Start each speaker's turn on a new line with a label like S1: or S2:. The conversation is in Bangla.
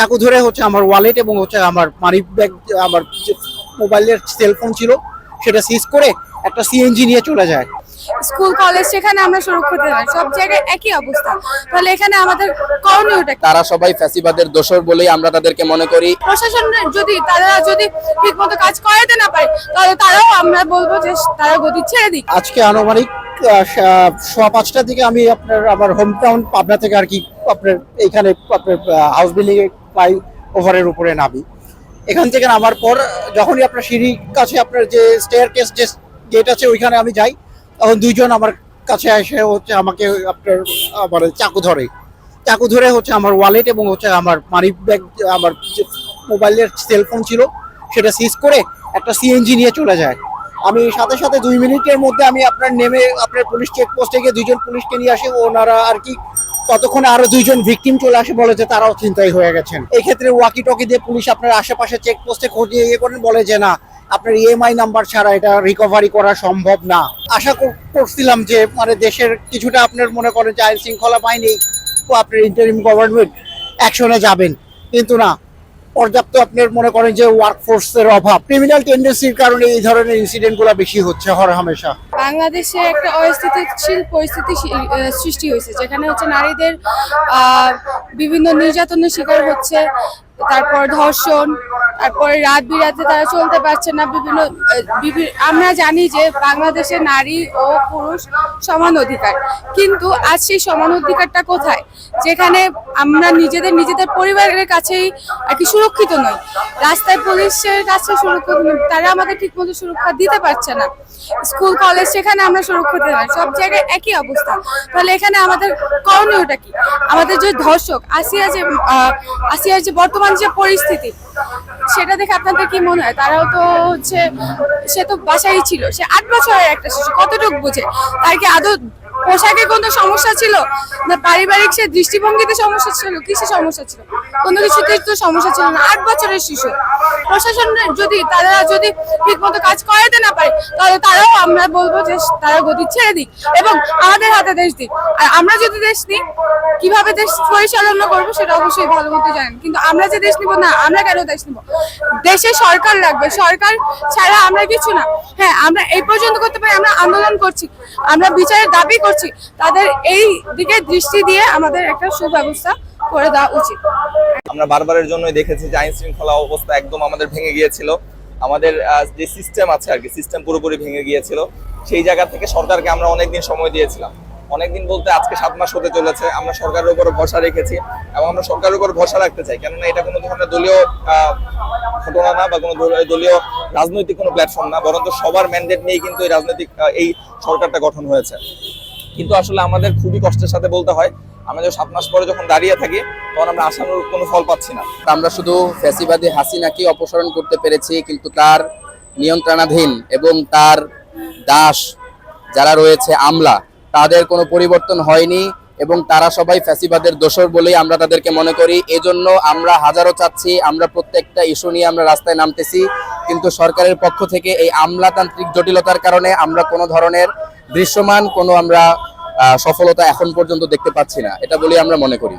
S1: চাকু ধরে হচ্ছে আমার ওয়ালেট এবং হচ্ছে আমার মানি ব্যাগ আমার যে মোবাইলের সেলফোন ছিল সেটা সিজ করে একটা সিএনজি নিয়ে চলে যায়।
S2: স্কুল কলেজ সেখানে আমরা সুরক্ষিত নয় সব জায়গায় একই অবস্থা। তাহলে এখানে আমাদের করণীয়টা?
S3: তারা সবাই ফ্যাসিবাদের দোষর বলেই আমরা তাদেরকে মনে করি।
S2: প্রশাসন যদি তারা যদি ঠিক মতো কাজ করাতে না পারে তাহলে তারাও আমরা বলব যে তারা গতি ছেড়ে দিক।
S1: আজকে আনুমানিক সোয়া পাঁচটার দিকে আমি আপনার আমার হোম টাউন পাবনা থেকে আর কি আপনার এইখানে আপনার হাউস বিল্ডিং ফ্লাই ওভারের উপরে নামি। এখান থেকে নামার পর যখনই আপনার সিঁড়ির কাছে আপনার যে স্টেয়ার কেস যে গেট আছে, ওইখানে আমি যাই, তখন দুইজন আমার কাছে এসে হচ্ছে আমাকে আপনার মানে চাকু ধরে। চাকু ধরে হচ্ছে আমার ওয়ালেট এবং হচ্ছে আমার মানি ব্যাগ আমার মোবাইলের সেলফোন ছিল, সেটা সিজ করে একটা সিএনজি নিয়ে চলে যায়। আমি সাথে সাথে দুই মিনিটের মধ্যে আমি আপনার নেমে আপনার পুলিশ চেকপোস্টে গিয়ে দুইজন পুলিশকে নিয়ে আসি, ওনারা আর কি ততক্ষণে আরও দুইজন ভিকটিম চলে আসে বলে যে তারাও চিন্তাই হয়ে গেছেন। এই ক্ষেত্রে ওয়াকি টকি দিয়ে পুলিশ আপনার আশেপাশে চেকপোস্টে খোঁজে ইয়ে করেন, বলে যে না, আপনার ইএমআই নাম্বার ছাড়া এটা রিকভারি করা সম্ভব না। আশা করছিলাম যে মানে দেশের কিছুটা আপনার মনে করেন যে আইন শৃঙ্খলা বাহিনী ও আপনার ইন্টারিম গভর্নমেন্ট অ্যাকশনে যাবেন। কিন্তু না, পর্যাপ্ত আপনার মনে করেন যে ওয়ার্ক ফোর্সের অভাব। ক্রিমিনাল টেন্ডেন্সির কারণে এই ধরনের ইনসিডেন্টগুলা বেশি হচ্ছে হর হামেশা
S2: বাংলাদেশে একটা অস্থিতিশীল পরিস্থিতি সৃষ্টি হয়েছে, যেখানে হচ্ছে নারীদের বিভিন্ন নির্যাতনের শিকার হচ্ছে, তারপর ধর্ষণ, তারপরে রাত বিরাতে তারা চলতে পারছে না, বিভিন্ন আমরা জানি যে বাংলাদেশে নারী ও পুরুষ সমান অধিকার, কিন্তু আজ সেই সমান অধিকারটা কোথায়? যেখানে আমরা নিজেদের নিজেদের পরিবারের কাছেই আর কি সুরক্ষিত নই। রাস্তায় পুলিশের কাছে সুরক্ষিত তারা আমাদের ঠিকমতো সুরক্ষা দিতে পারছে না। স্কুল, কলেজ, সেখানে আমরা সুরক্ষিত নয় সব জায়গায় একই অবস্থা। তাহলে এখানে আমাদের করণীয়টা কি? আমাদের যে ধর্ষক, আসিয়া যে আসিয়ার যে বর্তমান যে পরিস্থিতি, সেটা দেখে আপনাদের কি মনে হয়? তারাও তো হচ্ছে, সে তো বাসায় ছিল। সে আট বছরের একটা শিশু, কতটুকু বুঝে? তার কি আদৌ পোশাকে কোনো সমস্যা ছিল? না পারিবারিক সে দৃষ্টিভঙ্গিতে সমস্যা ছিল? কিসে সমস্যা ছিল? কোনো কিছুতে তো সমস্যা ছিল না। আট বছরের শিশু। প্রশাসন যদি তারা যদি ঠিক মতো কাজ করাতে না পারে, তাহলে তারাও আমরা বলব যে তারা গতি ছেড়ে দিক এবং আমাদের হাতে দেশ দিক। আর আমরা যদি দেশ নিই, কীভাবে দেশ পরিচালনা করব সেটা অবশ্যই ভালো মতো জানেন। কিন্তু আমরা যে দেশ নিব না, আমরা কেন দেশ নিব? দেশে সরকার লাগবে। সরকার ছাড়া আমরা কিছু না। হ্যাঁ আমরা এই পর্যন্ত করতে পারি, আমরা আন্দোলন করছি, আমরা বিচারের দাবি করছি। তাদের এই দিকে দৃষ্টি দিয়ে আমাদের একটা সুব্যবস্থা করে দেওয়া উচিত।
S4: আমরা বারবারের জন্যই দেখেছি যে আইন শৃঙ্খলা অবস্থা একদম আমাদের ভেঙে গিয়েছিল। আমাদের যে সিস্টেম আছে আর কি সিস্টেম পুরোপুরি ভেঙে গিয়েছিল। সেই জায়গা থেকে সরকারকে আমরা অনেকদিন সময় দিয়েছিলাম। অনেকদিন বলতে আজকে সাত মাস হতে চলেছে। আমরা সরকারের উপর ভরসা রেখেছি এবং আমরা সরকারের উপর ভরসা রাখতে চাই। কেননা এটা কোনো ধরনের দলীয় ঘটনা না বা কোনো দলীয় রাজনৈতিক কোনো প্ল্যাটফর্ম না, বরঞ্চ সবার ম্যান্ডেট নিয়েই কিন্তু এই রাজনৈতিক এই সরকারটা গঠন হয়েছে। কিন্তু আসলে আমাদের খুবই কষ্টের সাথে বলতে হয় আমরা যখন সাত মাস পরে যখন দাঁড়িয়ে থাকি, তখন আমরা আশানুরূপ কোনো ফল পাচ্ছি না।
S3: আমরা শুধু ফ্যাসিবাদী হাসিনাকে অপসারণ করতে পেরেছি, কিন্তু তার নিয়ন্ত্রণাধীন এবং তার দাস যারা রয়েছে আমলা, তাদের কোনো পরিবর্তন হয়নি এবং তারা সবাই ফ্যাসিবাদের দোষর বলেই আমরা তাদেরকে মনে করি। এজন্য আমরা হাজারো চাচ্ছি, আমরা প্রত্যেকটা ইস্যু নিয়ে আমরা রাস্তায় নামতেছি, কিন্তু সরকারের পক্ষ থেকে এই আমলাতান্ত্রিক জটিলতার কারণে আমরা কোনো ধরনের দৃশ্যমান, কোনো আমরা সফলতা এখন পর্যন্ত দেখতে পাচ্ছি না। এটা বলে আমরা মনে করি।